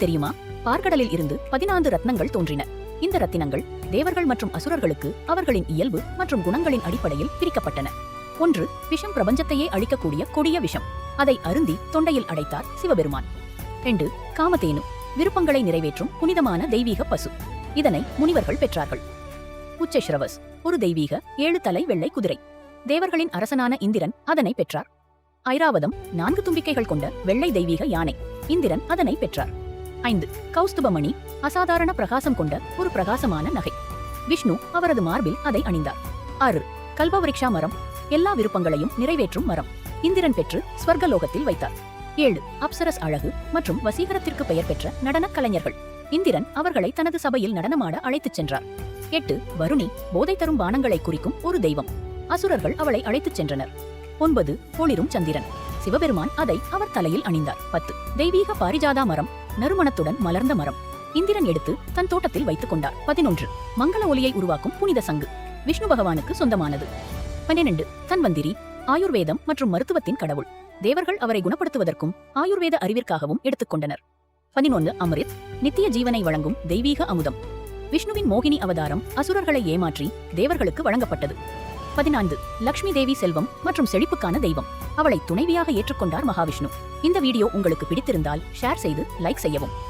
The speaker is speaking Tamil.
தெரியுமா? பார்க்கடலில் இருந்து பதினான்கு ரத்னங்கள் தோன்றின. இந்த ரத்தினங்கள் தேவர்கள் மற்றும் அசுரர்களுக்கு அவர்களின் இயல்பு மற்றும் குணங்களின் அடிப்படையில் பிரிக்கப்பட்டன. ஒன்று விஷம் பிரபஞ்சத்தையே அழிக்கக்கூடிய கொடிய விஷம். அதை அருந்தி தொண்டையில் அடைத்தார் சிவபெருமான். ரெண்டு காமதேனு விருப்பங்களை நிறைவேற்றும் புனிதமான தெய்வீக பசு. இதனை முனிவர்கள் பெற்றார்கள். உச்சஸ்ரவஸ் ஒரு தெய்வீக ஏழு தலை வெள்ளை குதிரை. தேவர்களின் அரசனான இந்திரன் அதனை பெற்றார். ஐராவதம் நான்கு தும்பிக்கைகள் கொண்ட வெள்ளை தெய்வீக யானை. இந்திரன் அதனை பெற்றார். ஐந்து. கௌஸ்துபமணி அசாதாரண பிரகாசம் கொண்ட ஒரு பிரகாசமான நகை. விஷ்ணு அவரது மார்பில் அதை அணிந்தார். ஆறு. கல்பவரிக்ஷா மரம் எல்லா விருப்பங்களையும் நிறைவேற்றும் மரம். இந்திரன் பெற்று ஸ்வர்கலோகத்தில் வைத்தார். ஏழு. அப்சரஸ் அழகு மற்றும் வசீகரத்திற்கு பெயர் பெற்ற நடனக் கலைஞர்கள். இந்திரன் அவர்களை தனது சபையில் நடனமாட அழைத்துச் சென்றார். எட்டு. வருணி போதை தரும் பானங்களை குறிக்கும் ஒரு தெய்வம். அசுரர்கள் அவளை அழைத்துச் சென்றனர். ஒன்பது. ஒளிரும் சந்திரன். சிவபெருமான் அதை அவர் தலையில் அணிந்தார். பத்து. தெய்வீக பாரிஜாதா மரம் நறுமணத்துடன் மலர்ந்த மரம். இந்திரன் எடுத்து தன் தோட்டத்தில் வைத்துக் கொண்டார். பதினொன்று. மங்கள ஒலியை உருவாக்கும் புனித சங்கு. விஷ்ணு பகவானுக்கு சொந்தமானது. பன்னிரண்டு. தன்வந்திரி ஆயுர்வேதம் மற்றும் மருத்துவத்தின் கடவுள். தேவர்கள் அவரை குணப்படுத்துவதற்கும் ஆயுர்வேத அறிவிற்காகவும் எடுத்துக்கொண்டனர் பதினொன்று. அமிர்த் நித்திய ஜீவனை வழங்கும் தெய்வீக அமுதம். விஷ்ணுவின் மோகினி அவதாரம் அசுரர்களை ஏமாற்றி தேவர்களுக்கு வழங்கப்பட்டது. பதினான்கு லக்ஷ்மி தேவி செல்வம் மற்றும் செழிப்புக்கான தெய்வம். அவளை துணைவியாக ஏற்றுக்கொண்டார் மகாவிஷ்ணு. இந்த வீடியோ உங்களுக்கு பிடித்திருந்தால் ஷேர் செய்து லைக் செய்யவும்.